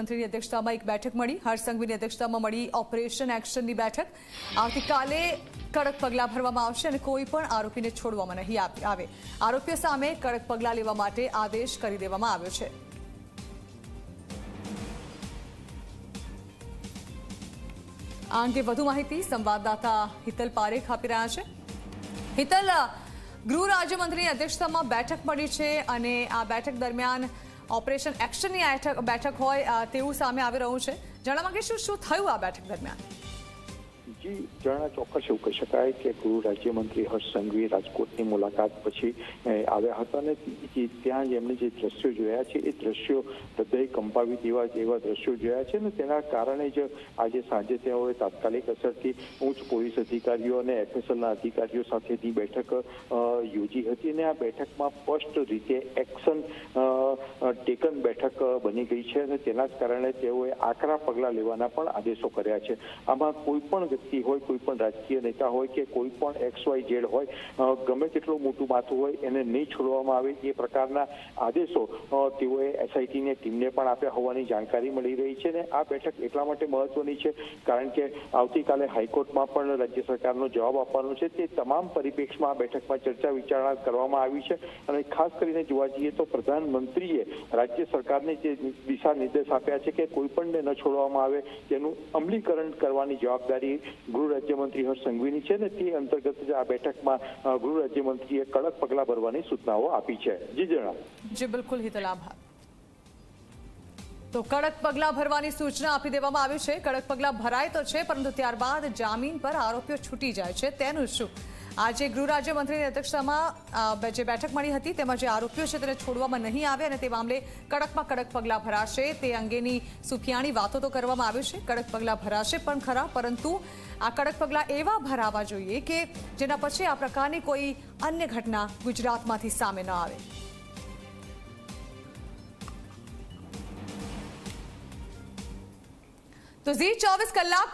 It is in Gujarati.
રાજ્યમંત્રીની અધ્યક્ષતામાં એક બેઠક મળી. હરસંઘવીની અધ્યક્ષતામાં મળી ઓપરેશન એક્શનની બેઠક. આવતીકાલે કડક પગલાં ભરવામાં આવશે અને કોઈ પણ આરોપીને છોડવામાં નહીં આવે. આરોપીઓ સામે કડક પગલાં લેવા માટે આદેશ કરી દેવામાં આવ્યો છે. આ અંગે વધુ માહિતી સંવાદદાતા હિતલ પારેખ આપી રહ્યા છે. હિતલ, ગૃહ રાજ્યમંત્રીની અધ્યક્ષતામાં બેઠક મળી છે અને આ બેઠક દરમિયાન ઓપરેશન એક્શનની બેઠક- હોય તેવું સામે આવી રહ્યું છે. જણાવવા કે શું શું થયું આ બેઠક દરમિયાન? જી જણા ચોક્કસ એવું કહી શકાય કે ગૃહ રાજ્યમંત્રી હર્ષ સંઘવી રાજકોટની મુલાકાત પછી આવ્યા હતા અને ત્યાં એમણે જે દ્રશ્યો જોયા છે, એ દ્રશ્યો હૃદય કંપાવી દેવા જેવા દ્રશ્યો જોયા છે અને તેના કારણે જ આજે સાંજે તેઓએ તાત્કાલિક અસરથી ઉચ્ચ પોલીસ અધિકારીઓ અને એફએસએલના અધિકારીઓ સાથેની બેઠક યોજી હતી અને આ બેઠકમાં સ્પષ્ટ રીતે એક્શન ટેકન બેઠક બની ગઈ છે અને તેના જ કારણે તેઓએ આકરા પગલાં લેવાના પણ આદેશો કર્યા છે. આમાં કોઈ પણ વ્યક્તિ હોય, કોઈ પણ રાજકીય નેતા હોય કે કોઈ પણ એક્સ વાય ઝેડ હોય ગમે તેટલું મોટું માથું હોય એને નહીં છોડવામાં આવે એ પ્રકારના આદેશો તેઓએ એસઆઈટીની ટીમને પણ આપ્યા હોવાની જાણકારી મળી રહી છે અને આ બેઠક એટલા માટે મહત્વની છે કારણ કે આવતીકાલે હાઈકોર્ટમાં પણ રાજ્ય સરકારનો જવાબ આપવાનો છે. તે તમામ પરિપ્રેક્ષમાં આ બેઠકમાં ચર્ચા વિચારણા કરવામાં આવી છે અને ખાસ કરીને જોવા જઈએ તો પ્રધાનમંત્રીએ રાજ્ય સરકારને જે દિશા નિર્દેશ આપ્યા છે કે કોઈ પણને ન છોડવામાં આવે તેનું અમલીકરણ કરવાની જવાબદારી ગૃહ રાજ્યમંત્રી હર્ષ સંઘવીની છે ને તે અંતર્ગત જ આ બેઠકમાં ગૃહ રાજ્યમંત્રીએ કડક પગલાં ભરવાની સૂચનાઓ આપી છે. જી જણા જી, બિલકુલ, હિતલ, આભાર. તો કડક પગલાં ભરવાની સૂચના આપી દેવામાં આવી છે. કડક પગલાં ભરાય તો છે, પરંતુ ત્યારબાદ જામીન પર આરોપીઓ છૂટી જાય છે. તેનું શું? આજે ગૃહ રાજ્યમંત્રીની અધ્યક્ષતામાં જે બેઠક મળી હતી, તેમાં જે આરોપીઓ છે તેને છોડવામાં નહીં આવે અને તે મામલે કડકમાં કડક પગલાં ભરાશે. તે અંગેની સુફિયાણી વાતો તો કરવામાં આવી છે. કડક પગલાં ભરાશે પણ ખરા, પરંતુ આ કડક પગલાં એવા ભરાવા જોઈએ કે જેના પછી આ પ્રકારની કોઈ અન્ય ઘટના ગુજરાતમાંથી સામે ન આવે. તો ઝી ચોવીસ કલાક